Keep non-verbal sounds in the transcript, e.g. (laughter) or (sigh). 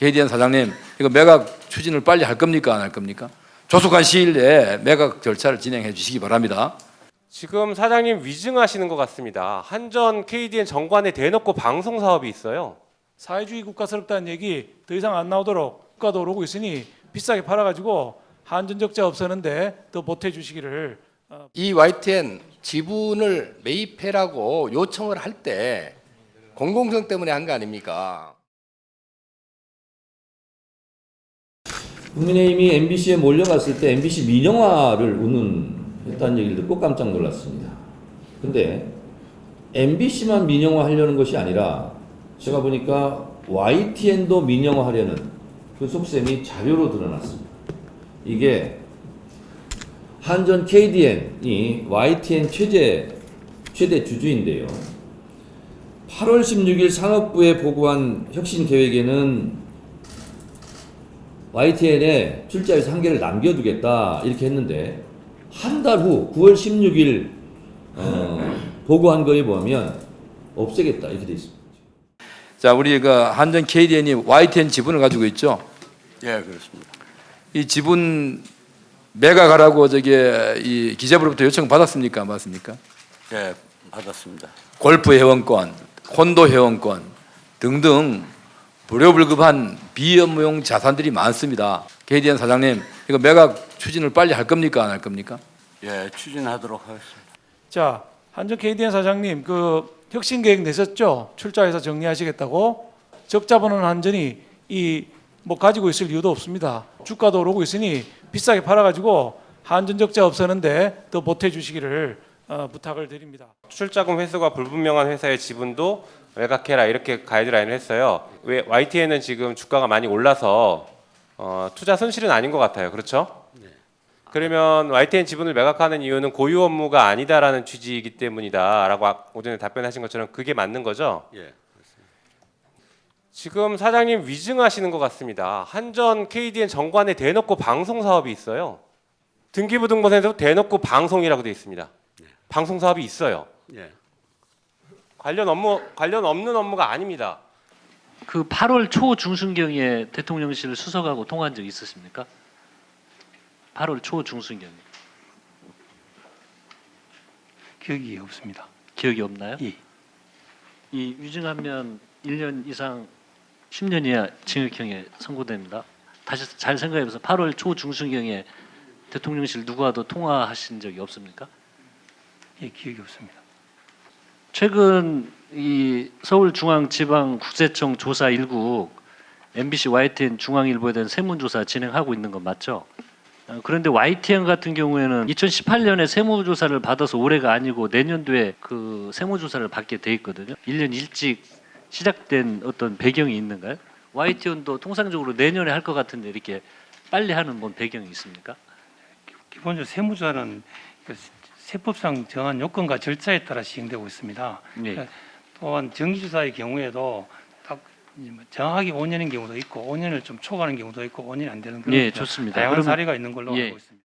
KDN 사장님 이거 매각 추진을 빨리 할 겁니까 안 할 겁니까? 조속한 시일 내에 매각 절차를 진행해 주시기 바랍니다. 지금 사장님 위증하시는 것 같습니다. 한전 KDN 정관에 대놓고 방송 사업이 있어요. 사회주의 국가스럽다는 얘기 더 이상 안 나오도록 국가도 오르고 있으니 비싸게 팔아가지고 한전 적자 없었는데 더 보태 주시기를 어, 이 YTN 지분을 매입해라고 요청을 할 때 공공성 때문에 한 거 아닙니까? 국민의힘이 MBC에 몰려갔을 때 MBC 민영화를 운운했다는 얘기를 듣고 깜짝 놀랐습니다. 근데 MBC만 민영화 하려는 것이 아니라 제가 보니까 YTN도 민영화 하려는 그 속셈이 자료로 드러났습니다. 이게 한전 KDN이 YTN 최대 최대 주주인데요. 8월 16일 산업부에 보고한 혁신 계획에는 YTN에 출자에서 한 개를 남겨두겠다 이렇게 했는데 한 달 후 9월 16일 어, (laughs) 보고한 거에 보면 없애겠다 이렇게 돼 있습니다. 자, 우리 그 한전 KDN이 YTN 지분을 가지고 있죠. 예, 그렇습니다. 이 지분 매각하라고 저기 이 기재부로부터 요청 받았습니까? 안 받았습니까? 예, 받았습니다. 골프 회원권, 콘도 회원권 등등 불효불급한 비업무용 자산들이 많습니다. KDN 사장님 이거 매각 추진을 빨리 할 겁니까 안 할 겁니까? 예, 추진하도록 하겠습니다. 자 한전 KDN 사장님 그 혁신 계획 내셨죠? 출자해서 정리하시겠다고 적자 보는 한전이 이뭐 가지고 있을 이유도 없습니다. 주가도 오르고 있으니 비싸게 팔아가지고 한전 적자 없었는데 더 보태 주시기를 어, 부탁을 드립니다. 출자금 회수가 불분명한 회사의 지분도 매각해라 이렇게 가이드라인을 했어요. 왜 YTN은 지금 주가가 많이 올라서 어, 투자 손실은 아닌 것 같아요. 그렇죠? 그러면 YTN 지분을 매각하는 이유는 고유 업무가 아니다라는 취지이기 때문이다라고 아- 오전에 답변하신 것처럼 그게 맞는 거죠? 예. 지금 사장님 위증하시는 것 같습니다. 한전 KDN 정관에 대놓고 방송 사업이 있어요. 등기부등본에도 대놓고 방송이라고 되어 있습니다. 방송 사업이 있어요. 예. 관련 업무 관련 없는 업무가 아닙니다. 그 8월 초 중순경에 대통령실 수석하고 통화한 적 있으십니까? 8월 초 중순경에 기억이 없습니다. 기억이 없나요? 예. 이 위증하면 1년 이상 10년 이하 징역형에 선고됩니다. 다시 잘 생각해보세요. 8월 초 중순경에 대통령실 누구와도 통화하신 적이 없습니까? 예, 기억이 없습니다. 최근 이 서울중앙지방국세청 조사 일국 MBC YTN 중앙일보에 대한 세무조사 진행하고 있는 건 맞죠? 어, 그런데 YTN 같은 경우에는 2018년에 세무조사를 받아서 올해가 아니고 내년도에 그 세무조사를 받게 돼 있거든요. 1년 일찍 시작된 어떤 배경이 있는가요? YTN도 통상적으로 내년에 할 것 같은데 이렇게 빨리 하는 뭔 배경이 있습니까? 기본적으로 세무조사는 그 세법상 정한 요건과 절차에 따라 시행되고 있습니다. 예. 또한 정기조사의 경우에도 딱뭐 정확하게 5년인 경우도 있고 5년을 좀 초과하는 경우도 있고 5년이 안 되는 그런 예, 좋습니다. 다양한 그러면- 사례가 있는 걸로 예. 알고 있습니다.